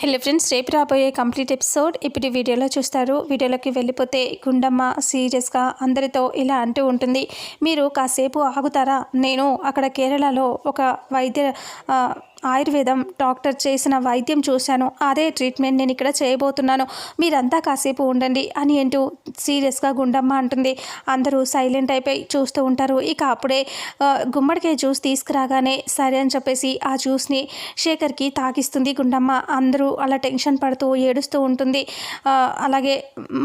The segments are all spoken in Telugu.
హలో ఫ్రెండ్స్ రేపు రాబోయే కంప్లీట్ ఎపిసోడ్ ఇప్పుడు వీడియోలో చూస్తారు. వీడియోలోకి వెళ్ళిపోతే గుండమ్మ సీరియస్గా అందరితో ఇలా అంటూ ఉంటుంది. మీరు కాసేపు ఆగుతారా? నేను అక్కడ కేరళలో ఒక వైద్య ఆయుర్వేదం డాక్టర్ చేసిన వైద్యం చూశాను. అదే ట్రీట్మెంట్ నేను ఇక్కడ చేయబోతున్నాను. మీరంతా కాసేపు ఉండండి అని అంటూ సీరియస్గా గుండమ్మ అంటుంది. అందరూ సైలెంట్ అయిపోయి చూస్తూ ఉంటారు. ఇక అప్పుడే గుమ్మడికాయ జ్యూస్ తీసుకురాగానే సరే అని చెప్పేసి ఆ జ్యూస్ని శేఖర్కి తాగిస్తుంది గుండమ్మ. అందరూ అలా టెన్షన్ పడుతూ ఏడుస్తూ ఉంటుంది. అలాగే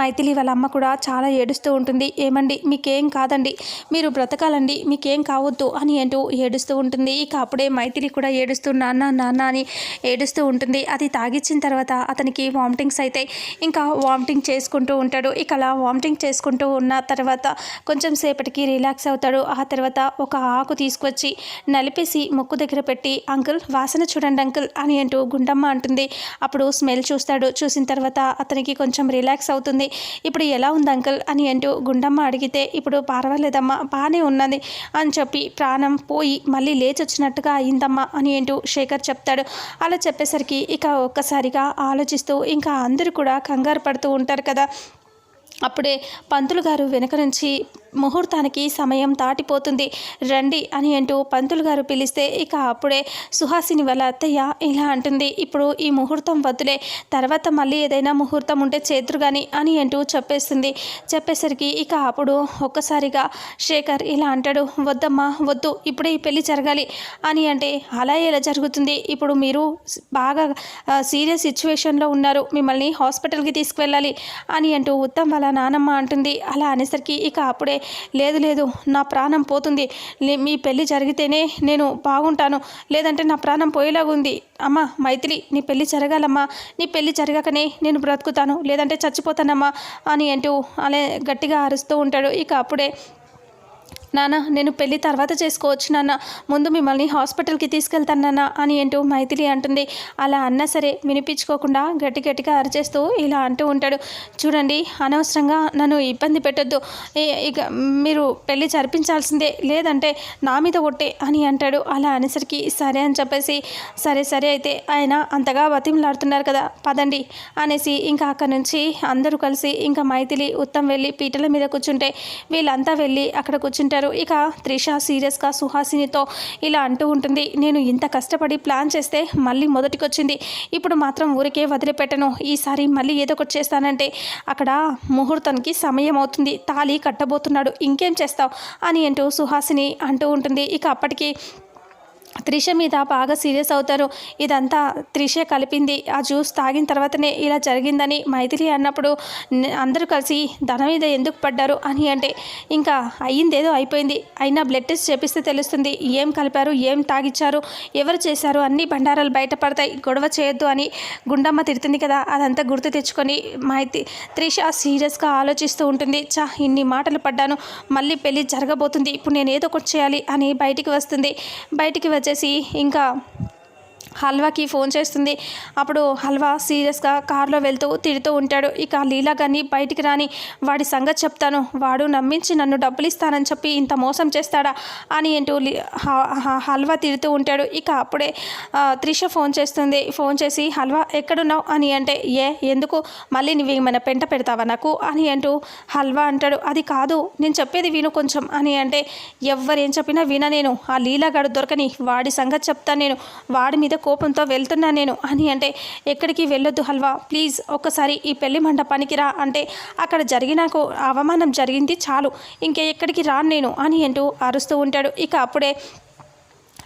మైథిలి వాళ్ళ అమ్మ కూడా చాలా ఏడుస్తూ ఉంటుంది. ఏమండి మీకేం కాదండి. మీరు బ్రతకాలండి మీకేం కావద్దు అని అంటూ ఏడుస్తూ ఉంటుంది. ఇక అప్పుడే మైథిలి కూడా ఏడుస్తుంది నాన్న నాన్న అని ఏడుస్తూ ఉంటుంది. అది తాగిచ్చిన తర్వాత అతనికి వామిటింగ్స్ అయితే ఇంకా వామిటింగ్ చేసుకుంటూ ఉంటాడు. ఇక అలా వామిటింగ్ చేసుకుంటూ ఉన్న తర్వాత కొంచెం సేపటికి రిలాక్స్ అవుతాడు. ఆ తర్వాత ఒక ఆకు తీసుకొచ్చి నలిపేసి ముక్కు దగ్గర పెట్టి అంకుల్ వాసన చూడండి అంకుల్ అని అంటూ గుండమ్మ అంటుంది. అప్పుడు స్మెల్ చూస్తాడు. చూసిన తర్వాత అతనికి కొంచెం రిలాక్స్ అవుతుంది. ఇప్పుడు ఎలా ఉంది అంకుల్? అని అంటూ గుండమ్మ అడిగితే ఇప్పుడు పర్వాలేదమ్మా బాగానే ఉన్నది అని చెప్పి ప్రాణం పోయి మళ్ళీ లేచి వచ్చినట్టుగా అయిందమ్మా అని అంటూ శేఖర్ చెప్తాడు. అలా చెప్పేసరికి ఇక ఒక్కసారిగా ఆలోచిస్తూ ఇంకా అందరూ కూడా కంగారు పడుతూ ఉంటారు కదా. అప్పుడే పంతులు గారు వెనక నుంచి ముహూర్తానికి సమయం దాటిపోతుంది. రండి అని అంటూ పంతులు గారు పిలిస్తే ఇక అప్పుడే సుహాసిని వాళ్ళ అత్తయ్య ఇలా అంటుంది. ఇప్పుడు ఈ ముహూర్తం వద్దులే. తర్వాత మళ్ళీ ఏదైనా ముహూర్తం ఉంటే చేతురు కానీ అని అంటూ చెప్పేస్తుంది. చెప్పేసరికి ఇక అప్పుడు ఒక్కసారిగా శేఖర్ ఇలా అంటాడు వద్దమ్మా వద్దు. ఇప్పుడే ఈ పెళ్ళి జరగాలి అని అంటే అలా ఎలా జరుగుతుంది? ఇప్పుడు మీరు బాగా సీరియస్ సిచ్యువేషన్లో ఉన్నారు. మిమ్మల్ని హాస్పిటల్కి తీసుకువెళ్ళాలి అని అంటూ ఉత్తమ్ వాళ్ళ నానమ్మ అంటుంది. అలా అనేసరికి ఇక అప్పుడే లేదు లేదు నా ప్రాణం పోతుంది. లే- మీ పెళ్ళి జరిగితేనే నేను బాగుంటాను. లేదంటే నా ప్రాణం పోయేలాగా ఉంది. అమ్మ మైథిలి నీ పెళ్ళి జరగాలమ్మా. నీ పెళ్ళి జరగకనే నేను బ్రతుకుతాను. లేదంటే చచ్చిపోతానమ్మా అని అంటూ అలా గట్టిగా అరుస్తూ ఉంటాడు. ఇక అప్పుడే నాన్న నేను పెళ్ళి తర్వాత చేసుకోవచ్చు నాన్న ముందు మిమ్మల్ని హాస్పిటల్కి తీసుకెళ్తాను నాన్న అని అంటూ మైథిలి అంటుంది. అలా అన్నా సరే వినిపించుకోకుండా గట్టి గట్టిగా అరిచేస్తూ ఇలా అంటూ ఉంటాడు. చూడండి అనవసరంగా నన్ను ఇబ్బంది పెట్టొద్దు. ఇక మీరు పెళ్ళి జరిపించాల్సిందే లేదంటే నా మీద ఒట్టే అని అంటాడు. అలా అనేసరికి సరే అని చెప్పేసి సరే సరే అయితే ఆయన అంతగా బతిమలాడుతున్నారు కదా పదండి అనేసి ఇంకా అక్కడి నుంచి అందరూ కలిసి ఇంకా మైథిలి ఉత్తం వెళ్ళి పీటల మీద కూర్చుంటే వీళ్ళంతా వెళ్ళి అక్కడ కూర్చుంటారు. ఇక త్రిష సీరియస్గా సుహాసినితో ఇలా అంటూ ఉంటుంది నేను ఇంత కష్టపడి ప్లాన్ చేస్తే మళ్ళీ మొదటికొచ్చింది. ఇప్పుడు మాత్రం ఊరికే వదిలిపెట్టను. ఈసారి మళ్ళీ ఏదో ఒకటి చేస్తానంటే అక్కడ ముహూర్తానికి సమయం అవుతుంది. తాళి కట్టబోతున్నాడు. ఇంకేం చేస్తావు? అని అంటూ సుహాసిని అంటూ ఉంటుంది. ఇక అప్పటికి త్రిష మీద బాగా సీరియస్ అవుతారు. ఇదంతా త్రిష కలిపింది. ఆ జ్యూస్ తాగిన తర్వాతనే ఇలా జరిగిందని మైథిలి అన్నప్పుడు అందరూ కలిసి ధన మీద ఎందుకు పడ్డారు అని అంటే ఇంకా అయ్యిందేదో అయిపోయింది. అయినా బ్లడ్ టెస్ట్ చేపిస్తే తెలుస్తుంది. ఏం కలిపారు ఏం తాగిచ్చారు ఎవరు చేశారు అన్ని బండారాలు బయటపడతాయి. గొడవ చేయొద్దు అని గుండమ్మ తిడుతుంది కదా. అదంతా గుర్తు తెచ్చుకొని మైతి త్రిష సీరియస్గా ఆలోచిస్తూ ఉంటుంది. చా ఇన్ని మాటలు పడ్డాను. మళ్ళీ పెళ్ళి జరగబోతుంది. ఇప్పుడు నేను ఏదో ఒకటి చేయాలి అని బయటికి వస్తుంది. బయటికి వచ్చేసి ఇంకా హల్వాకి ఫోన్ చేస్తుంది. అప్పుడు హల్వా సీరియస్గా కారులో వెళ్తూ తిడుతూ ఉంటాడు. ఇక లీలా గారిని బయటికి రాని వాడి సంగతి చెప్తాను. వాడు నమ్మించి నన్ను డబ్బులు ఇస్తానని చెప్పి ఇంత మోసం చేస్తాడా అని అంటూ హల్వా తిడుతూ ఉంటాడు. ఇక అప్పుడే త్రిష ఫోన్ చేస్తుంది. ఫోన్ చేసి హల్వా ఎక్కడున్నావు? అని అంటే ఏ ఎందుకు? మళ్ళీ నువ్వు ఏమైనా పెంట పెడతావా నాకు? అని అంటూ హల్వా అంటాడు. అది కాదు నేను చెప్పేది విను కొంచెం. అని అంటే ఎవరేం చెప్పినా విన నేను. ఆ లీలాగాడు దొరకని వాడి సంగతి చెప్తాను నేను. వాడి మీద కోపంతో వెళ్తున్నా నేను. అని అంటే ఎక్కడికి వెళ్ళొద్దు హల్వా. ప్లీజ్ ఒక్కసారి ఈ పెళ్ళి మండపానికి రా. అంటే అక్కడ జరిగినాకు అవమానం జరిగింది చాలు. ఇంకా ఎక్కడికి రాను నేను అని అంటూ అరుస్తూ ఉంటాడు. ఇక అప్పుడే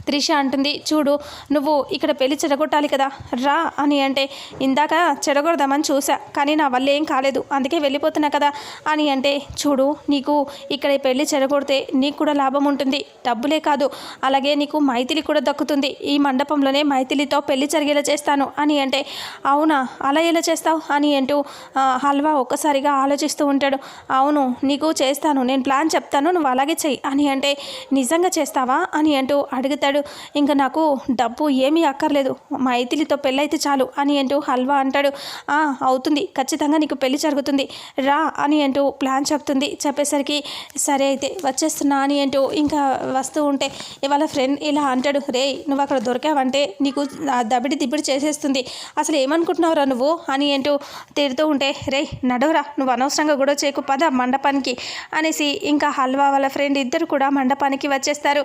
త్రిష అంటుంది. చూడు నువ్వు ఇక్కడ పెళ్ళి చెడగొట్టాలి కదా రా అని అంటే ఇందాక చెడగొడదామని చూసా కానీ నా వల్ల ఏం కాలేదు అందుకే వెళ్ళిపోతున్నా కదా అని అంటే చూడు నీకు ఇక్కడ పెళ్ళి చెడగొడితే నీకు కూడా లాభం ఉంటుంది డబ్బులే కాదు అలాగే నీకు మైథిలి కూడా దక్కుతుంది ఈ మండపంలోనే మైథిలితో పెళ్ళి జరిగేలా చేస్తాను అని అంటే అవునా అలా ఎలా చేస్తావు అని అంటూ హల్వా ఒక్కసారిగా ఆలోచిస్తూ ఉంటాడు. అవును నీకు చేస్తాను నేను ప్లాన్ చెప్తాను నువ్వు అలాగే చెయ్యి అని అంటే నిజంగా చేస్తావా అని అంటూ అడుగుతాడు. అంటాడు. ఇంకా నాకు డబ్బు ఏమీ అక్కర్లేదు. మైథిలితో పెళ్ళైతే చాలు అని అంటూ హల్వా అంటాడు. అవుతుంది. ఖచ్చితంగా నీకు పెళ్ళి జరుగుతుంది. రా అని అంటూ ప్లాన్ చెప్తుంది. చెప్పేసరికి సరే అయితే వచ్చేస్తున్నా అని అంటూ ఇంకా వస్తూ ఉంటే ఇవాళ ఫ్రెండ్ ఇలా అంటాడు. రే నువ్వు అక్కడ దొరికావంటే నీకు ఆ దబిడి దిబిడి చేసేస్తుంది. అసలు ఏమనుకుంటున్నావురా నువ్వు? అని అంటూ తిడుతూ ఉంటే రే నడవరా. నువ్వు అనవసరంగా కూడా చేయకు. పద మండపానికి అనేసి ఇంకా హల్వా వాళ్ళ ఫ్రెండ్ ఇద్దరు కూడా మండపానికి వచ్చేస్తారు.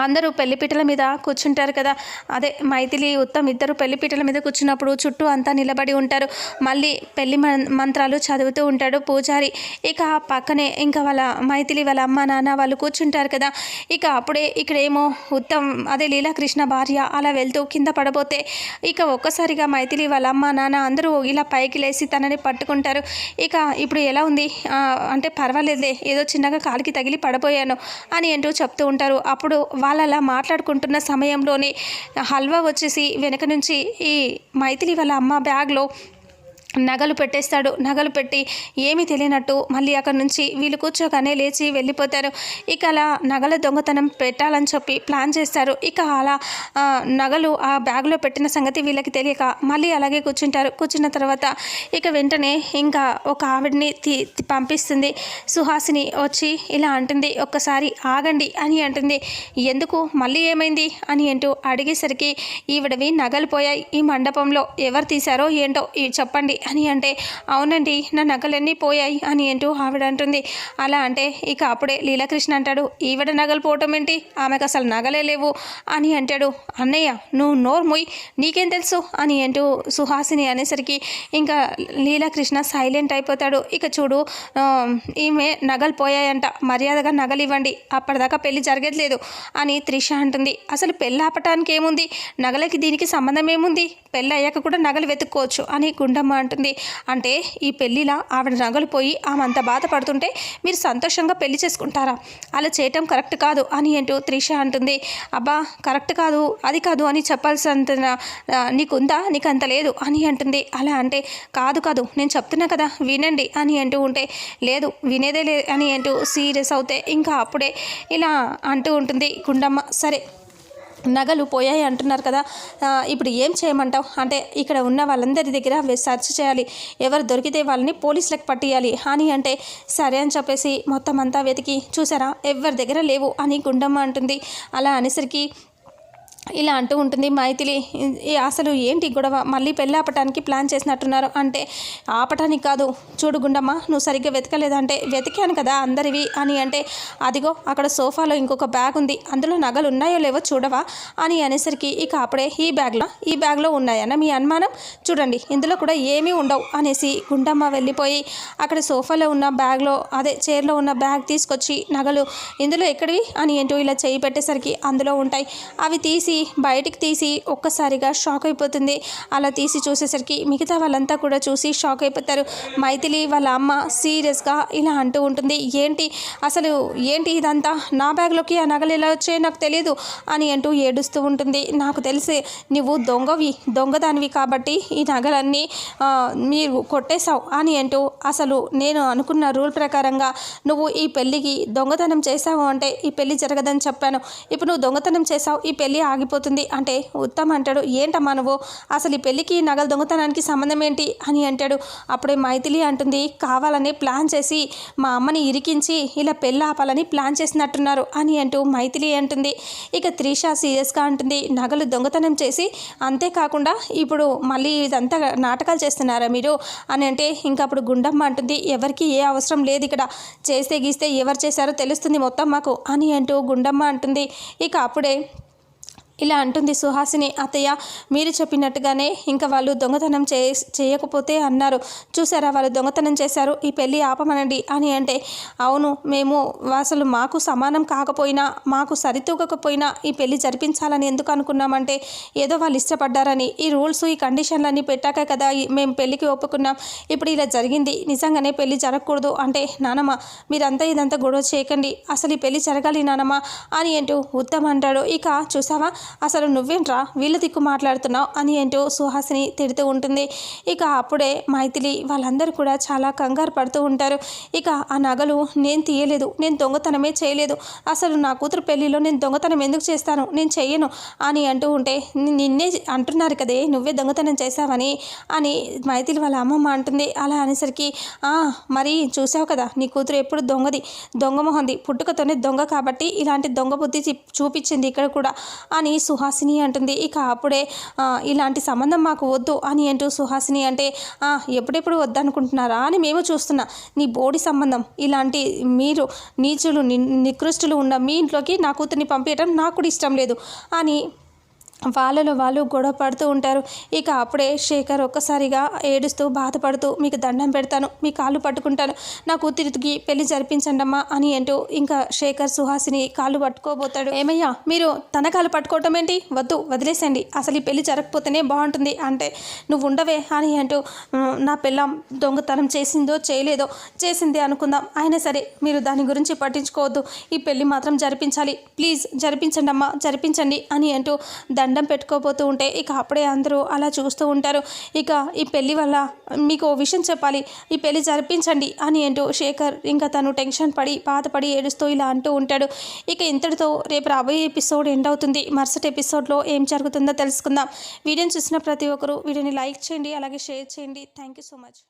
అందరూ పెళ్ళిపీటల మీద కూర్చుంటారు కదా. అదే మైథిలి ఉత్తమ్ ఇద్దరు పెళ్ళిపీటల మీద కూర్చున్నప్పుడు చుట్టూ అంతా నిలబడి ఉంటారు. మళ్ళీ పెళ్ళి మం- మంత్రాలు చదువుతూ ఉంటాడు పూజారి. ఇక పక్కనే ఇంకా వాళ్ళ మైథిలి వాళ్ళ అమ్మ నాన్న వాళ్ళు కూర్చుంటారు కదా. ఇక అప్పుడే ఇక్కడేమో ఉత్తమ్ అదే లీలాకృష్ణ భార్య అలా వెళ్తూ కింద పడబోతే ఇక ఒక్కసారిగా మైథిలి వాళ్ళ అమ్మ నాన్న అందరూ ఇలా పైకి లేచి తనని పట్టుకుంటారు. ఇక ఇప్పుడు ఎలా ఉంది? అంటే పర్వాలేదే ఏదో చిన్నగా కాలికి తగిలి పడబోయాను అని అంటూ చెప్తూ ఉంటారు. అప్పుడు వాళ్ళు అలా మాట్లాడుకుంటున్న సమయంలోనే హల్వా వచ్చేసి వెనక నుంచి ఈ మైథిలి వాళ్ళ అమ్మ బ్యాగ్లో నగలు పెట్టేస్తాడు. నగలు పెట్టి ఏమీ తెలియనట్టు మళ్ళీ అక్కడి నుంచి వీళ్ళు కూర్చోగానే లేచి వెళ్ళిపోతారు. ఇక అలా నగల దొంగతనం పెట్టాలని చెప్పి ప్లాన్ చేస్తారు. ఇక అలా నగలు ఆ బ్యాగ్లో పెట్టిన సంగతి వీళ్ళకి తెలియక మళ్ళీ అలాగే కూర్చుంటారు. కూర్చున్న తర్వాత ఇక వెంటనే ఇంకా ఒక ఆవిడని తీ- పంపిస్తుంది. సుహాసిని వచ్చి ఇలా అంటుంది ఒక్కసారి ఆగండి అని అంటుంది. ఎందుకు? మళ్ళీ ఏమైంది? అని అంటూ అడిగేసరికి ఈవిడవి నగలు పోయాయి. ఈ మండపంలో ఎవరు తీశారో ఏంటో ఇవి చెప్పండి అని అంటే అవునండి నా నగలన్నీ పోయాయి అని అంటూ ఆవిడ అంటుంది. అలా అంటే ఇక అప్పుడే లీలాకృష్ణ అంటాడు ఈవిడ నగలు పోవటం ఏంటి? ఆమెకు అసలు నగలే లేవు అని అంటాడు. అన్నయ్య నువ్వు నోరు మొయ్ నీకేం తెలుసు అని అంటూ సుహాసిని అనేసరికి ఇంకా లీలాకృష్ణ సైలెంట్ అయిపోతాడు. ఇక చూడు ఈమె నగలు పోయాయంట మర్యాదగా నగలు ఇవ్వండి అప్పటిదాకా పెళ్ళి జరగట్లేదు అని త్రిష అంటుంది. అసలు పెళ్ళి ఆపటానికి ఏముంది నగలకి దీనికి సంబంధం ఏముంది? పెళ్ళి అయ్యాక కూడా నగలు వెతుక్కోవచ్చు అని గుండమ్మ అంటుంది. అంటే ఈ పెళ్ళిలా ఆవిడ నగలు పోయి ఆమె అంత బాధపడుతుంటే మీరు సంతోషంగా పెళ్ళి చేసుకుంటారా? అలా చేయటం కరెక్ట్ కాదు అని అంటూ త్రిష అంటుంది. అబ్బా కరెక్ట్ కాదు అది కాదు అని చెప్పాల్సినంత నీకుందా? నీకు అంత లేదు అని అంటుంది. అలా అంటే కాదు కాదు నేను చెప్తున్నా కదా వినండి అని అంటూ ఉంటే లేదు వినేదే లేదు అని అంటూ సీరియస్ అవుతే ఇంకా అప్పుడే ఇలా అంటూ ఉంటుంది. గుండమ్మ సరే. నగలు పోయాయి అంటున్నారు కదా. ఇప్పుడు ఏం చేయమంటావు? అంటే ఇక్కడ ఉన్న వాళ్ళందరి దగ్గర సెర్చ్ చేయాలి. ఎవరు దొరికితే వాళ్ళని పోలీసులకు పట్టియాలి. అని అంటే సరే అని చెప్పేసి మొత్తం అంతా వెతికి చూసారా? ఎవరి దగ్గర లేవు అని గుండమ్మ అంటుంది. అలా అనేసరికి ఇలా అంటూ ఉంటుంది మైథిలి అసలు ఏంటి గొడవ? మళ్ళీ పెళ్ళి ఆపటానికి ప్లాన్ చేసినట్టున్నారు. అంటే ఆపటానికి కాదు చూడు గుండమ్మ నువ్వు సరిగ్గా వెతకలేదంటే వెతికాను కదా అందరివి అని అంటే అదిగో అక్కడ సోఫాలో ఇంకొక బ్యాగ్ ఉంది అందులో నగలు ఉన్నాయో లేవో చూడవా? అని అనేసరికి ఇక అప్పుడే ఈ బ్యాగ్లో ఈ బ్యాగ్లో ఉన్నాయన్న మీ అనుమానం? చూడండి ఇందులో కూడా ఏమీ ఉండవు అనేసి గుండమ్మ వెళ్ళిపోయి అక్కడ సోఫాలో ఉన్న బ్యాగ్లో అదే చైర్లో ఉన్న బ్యాగ్ తీసుకొచ్చి నగలు ఇందులో ఎక్కడివి? అని ఏంటో ఇలా చేయి పెట్టేసరికి అందులో ఉంటాయి అవి తీసి బయటికి తీసి ఒక్కసారిగా షాక్ అయిపోతుంది. అలా తీసి చూసేసరికి మిగతా వాళ్ళంతా కూడా చూసి షాక్ అయిపోతారు. మైథిలి వాళ్ళ అమ్మ సీరియస్గా ఇలా అంటూ ఉంటుంది. ఏంటి? అసలు ఏంటి ఇదంతా? నా బ్యాగ్లోకి ఆ నగలు ఎలా వచ్చాయో నాకు తెలియదు అని అంటూ ఏడుస్తూ ఉంటుంది. నాకు తెలిసి నువ్వు దొంగవి దొంగదానివి కాబట్టి ఈ నగలన్నీ మీరు కొట్టేశావు అని అంటూ అసలు నేను అనుకున్న రూల్ ప్రకారంగా నువ్వు ఈ పెళ్ళికి దొంగతనం చేశావు అంటే ఈ పెళ్ళి జరగదని చెప్పాను. ఇప్పుడు నువ్వు దొంగతనం చేశావు ఈ పెళ్ళి ఆగిపోతుంది అంటే ఉత్తమ్ అంటాడు ఏంటమ్మా నువ్వు? అసలు ఈ పెళ్ళికి నగలు దొంగతనానికి సంబంధం ఏంటి? అని అంటాడు. అప్పుడే మైథిలి అంటుంది కావాలని ప్లాన్ చేసి మా అమ్మని ఇరికించి ఇలా పెళ్ళి ఆపాలని ప్లాన్ చేసినట్టున్నారు అని అంటూ మైథిలి అంటుంది. ఇక త్రిష సీరియస్గా అంటుంది నగలు దొంగతనం చేసి అంతేకాకుండా ఇప్పుడు మళ్ళీ ఇదంతా నాటకాలు చేస్తున్నారా మీరు? అని అంటే ఇంకా అప్పుడు గుండమ్మ అంటుంది ఎవరికి ఏ అవసరం లేదు ఇక్కడ. చేస్తే గీస్తే ఎవరు చేశారో తెలుస్తుంది మొత్తం మాకు అని అంటూ గుండమ్మ అంటుంది. ఇక అప్పుడే ఇలా అంటుంది సుహాసిని అత్తయ్య మీరు చెప్పినట్టుగానే ఇంకా వాళ్ళు దొంగతనం చే చేయకపోతే అన్నారు. చూసారా వాళ్ళు దొంగతనం చేశారు. ఈ పెళ్ళి ఆపమనండి అని అంటే అవును మేము అసలు మాకు సమానం కాకపోయినా మాకు సరితూగకపోయినా ఈ పెళ్ళి జరిపించాలని ఎందుకు అనుకున్నామంటే ఏదో వాళ్ళు ఇష్టపడ్డారని. ఈ రూల్స్ ఈ కండిషన్లన్నీ పెట్టాక కదా మేము పెళ్ళికి ఒప్పుకున్నాం. ఇప్పుడు ఇలా జరిగింది. నిజంగానే పెళ్ళి జరగకూడదు అంటే నానమ్మ మీరంతా ఇదంతా గొడవ చేయకండి. అసలు ఈ పెళ్ళి జరగాలి నానమ్మ అని అంటూ ఉత్తమ్ అంటాడు. ఇక చూసావా అసలు నువ్వేంట్రా వీళ్ళ దిక్కు మాట్లాడుతున్నావు అని అంటూ సుహాసిని తిడుతూ ఉంటుంది. ఇక అప్పుడే మైథిలి వాళ్ళందరూ కూడా చాలా కంగారు పడుతూ ఉంటారు. ఇక ఆ నగలు నేను తీయలేదు నేను దొంగతనమే చేయలేదు. అసలు నా కూతురు పెళ్ళిలో నేను దొంగతనం ఎందుకు చేస్తాను? నేను చెయ్యను అని అంటూ ఉంటే నిన్నే అంటున్నారు కదే నువ్వే దొంగతనం చేశావని అని మైథిలి వాళ్ళ అమ్మమ్మ అంటుంది. అలా అనేసరికి "ఆ, మరి చూసావు కదా నీ కూతురు ఎప్పుడు దొంగది దొంగ మొహంది పుట్టుకతోనే దొంగ కాబట్టి ఇలాంటి దొంగ బుద్ధి చూపించింది ఇక్కడ కూడా అని సుహాసిని అంటుంది. ఇక అప్పుడే ఇలాంటి సంబంధం మాకు వద్దు అని అంటూ సుహాసిని అంటే ఎప్పుడెప్పుడు వద్దనుకుంటున్నారా? అని మేము చూస్తున్నా. నీ బోడి సంబంధం ఇలాంటి మీరు నీచులు ని- నికృష్టులు ఉన్న మీ ఇంట్లోకి నా కూతుర్ని పంపించడం నాకు కూడా ఇష్టం లేదు అని వాళ్ళలో వాళ్ళు గొడవ పడుతూ ఉంటారు. ఇక అప్పుడే శేఖర్ ఒక్కసారిగా ఏడుస్తూ బాధపడుతూ మీకు దండం పెడతాను మీ కాళ్ళు పట్టుకుంటాను నా కూతురికి పెళ్ళి జరిపించండమ్మా అని అంటూ ఇంకా శేఖర్ సుహాసిని కాళ్ళు పట్టుకోబోతాడు. ఏమయ్యా మీరు తన కాళ్ళు పట్టుకోవటం ఏంటి? వద్దు వదిలేసండి అసలు ఈ పెళ్ళి జరగకపోతేనే బాగుంటుంది. అంటే నువ్వు ఉండవే అని అంటూ నా పిల్లం దొంగతనం చేసిందో చేయలేదో చేసింది అనుకుందాం. అయినా సరే మీరు దాని గురించి పట్టించుకోవద్దు. ఈ పెళ్ళి మాత్రం జరిపించాలి. ప్లీజ్ జరిపించండి అమ్మా జరిపించండి అని అంటూ దండం పెట్టుకోబోతూ ఉంటే ఇక అప్పుడే అందరూ అలా చూస్తూ ఉంటారు. ఇక ఈ పెళ్ళి వల్ల మీకు ఓ విషయం చెప్పాలి. ఈ పెళ్ళి జరిపించండి అని అంటూ శేఖర్ ఇంకా తను టెన్షన్ పడి బాధపడి ఏడుస్తూ ఇలా అంటూ ఉంటాడు. ఇక ఇంతటితో రేపు రాబోయే ఎపిసోడ్ ఎండ్ అవుతుంది. మరుసటి ఎపిసోడ్లో ఏం జరుగుతుందో తెలుసుకుందాం. వీడియోని చూసిన ప్రతి ఒక్కరూ వీడియోని లైక్ చేయండి అలాగే షేర్ చేయండి. Thank you so much.